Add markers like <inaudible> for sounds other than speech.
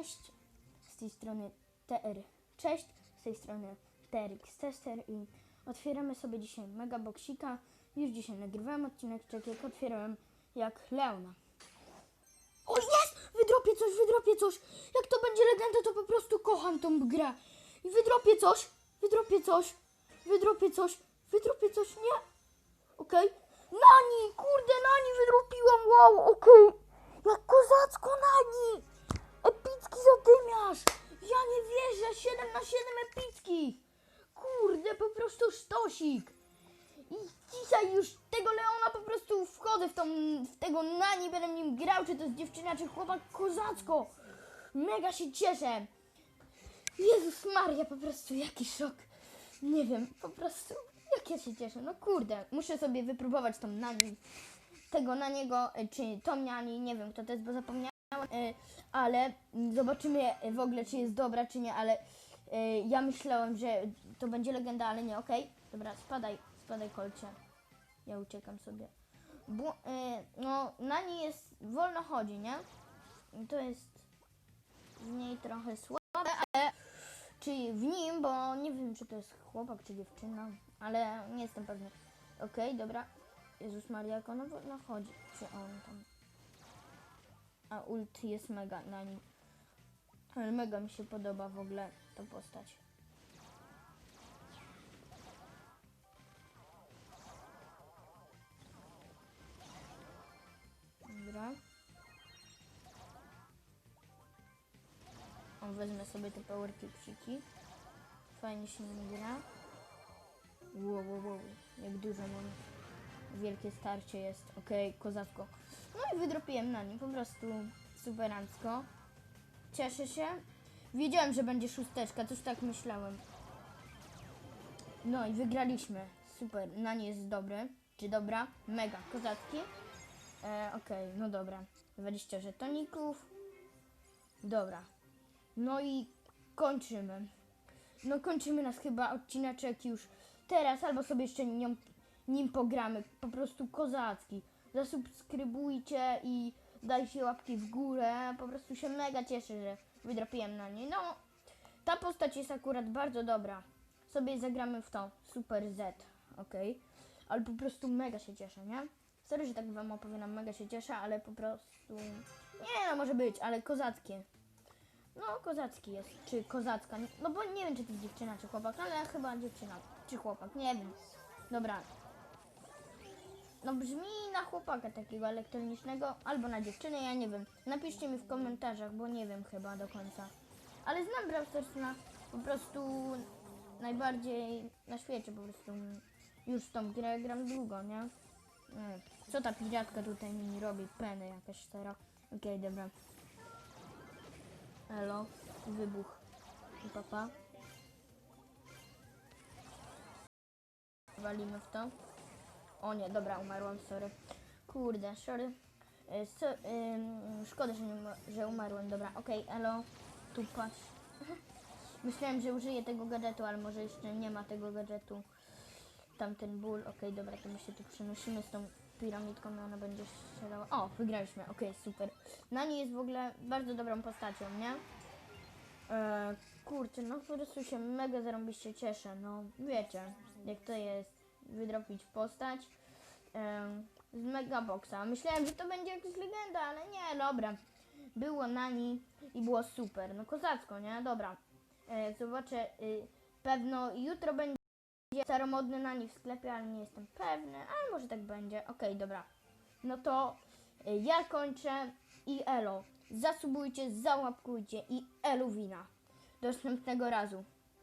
Cześć, z tej strony TR. Cześć, z tej strony TRX Tester i otwieramy sobie dzisiaj Megaboxika. Już dzisiaj nagrywałem odcinek, tak jak otwierałem jak Leona. O jest! Wydropię coś, wydropię coś! Jak to będzie legenda, to po prostu kocham tą grę. I wydropię coś, wydropię coś, wydropię coś, wydropię coś, nie? Okej. Nani! Kurde, Nani wydropiłam, wow, okej. Jak kozacko Nani! Epicki zadymiarz! Ja nie wierzę! 7 na 7 epickich! Kurde, po prostu sztosik! I dzisiaj już tego Leona po prostu wchodzę w, tą, w tego Nani, będę nim grał, czy to jest dziewczyna, czy chłopak, kozacko! Mega się cieszę! Jezus Maria, po prostu jaki szok! Nie wiem, po prostu jak ja się cieszę. No kurde, muszę sobie wypróbować tą Nani. Tego na niego, y, czy tą Nani, nie wiem kto to jest, bo zapomniałam. Y, ale zobaczymy w ogóle, czy jest dobra, czy nie, ale y, ja myślałem, że to będzie legenda, ale nie, okej. Dobra, spadaj, spadaj kolcie. Ja uciekam sobie. Bo, y, no, Nani jest, wolno chodzi, nie? To jest w niej trochę słabe, ale czy w nim, bo nie wiem, czy to jest chłopak, czy dziewczyna, ale nie jestem pewny. Okej, dobra. Jezus Maria, jak ona chodzi, czy on tam. A ult jest mega na nim. Ale mega mi się podoba w ogóle ta postać. Dobra. O, wezmę sobie te power psiki. Fajnie się nim gra. Wow, wow, wow. Jak dużo mam. Wielkie starcie jest. Okej, kozacko. No i wydropiłem na nim. Po prostu superancko. Cieszę się. Wiedziałem, że będzie szósteczka. Też tak myślałem. No i wygraliśmy. Super. Na nie jest dobry. Czy dobra? Mega. Kozacki. E, Okej, no dobra. 20 żetoników. Dobra. No i kończymy. No kończymy nas chyba odcineczek już teraz, albo sobie jeszcze nią, nim pogramy. Po prostu kozacki. Zasubskrybujcie i dajcie łapki w górę. Po prostu się mega cieszę, że wydropiłem na niej. No, ta postać jest akurat bardzo dobra. Sobie zagramy w to. Super Z, ok? Ale po prostu mega się cieszę, nie? Sorry, że tak wam opowiadam, mega się cieszę, ale po prostu... Nie no, może być, ale kozackie. No, kozacki jest, czy kozacka, no bo nie wiem, czy to jest dziewczyna, czy chłopak, ale chyba dziewczyna, czy chłopak, nie wiem. Dobra. No brzmi na chłopaka takiego elektronicznego, albo na dziewczynę, ja nie wiem. Napiszcie mi w komentarzach, bo nie wiem chyba do końca. Ale znam Brawl po prostu najbardziej na świecie, po prostu już tą grę gram długo, nie? Mm. Co ta piratka tutaj mi robi? Penę jakaś stara. Okej, dobra. Elo, wybuch. Papa. Walimy w to. O nie, dobra, umarłam, sorry. Kurde, sorry. E, So, ym, szkoda, że, nie, że umarłem. Dobra, okej, elo. Tu patrz. <laughs> Myślałem, że użyję tego gadżetu, ale może jeszcze nie ma tego gadżetu. Tamten ból. Okej, dobra, to my się tu przenosimy z tą piramidką i ona będzie strzelała. O, wygraliśmy, okej, super. Nani jest w ogóle bardzo dobrą postacią, nie? E, kurczę, no po prostu się mega zarąbiście cieszę, no wiecie, jak to jest wydropić postać z Megaboxa. Myślałem, że to będzie jakaś legenda, ale nie, dobra. Było Nani i było super, no kozacko, nie? Dobra. E, zobaczę, y, pewno jutro będzie staromodny Nani w sklepie, ale nie jestem pewny, ale może tak będzie. Okej, dobra. No to y, ja kończę i elo. Zasubujcie, załapkujcie i elu wina. Do następnego razu.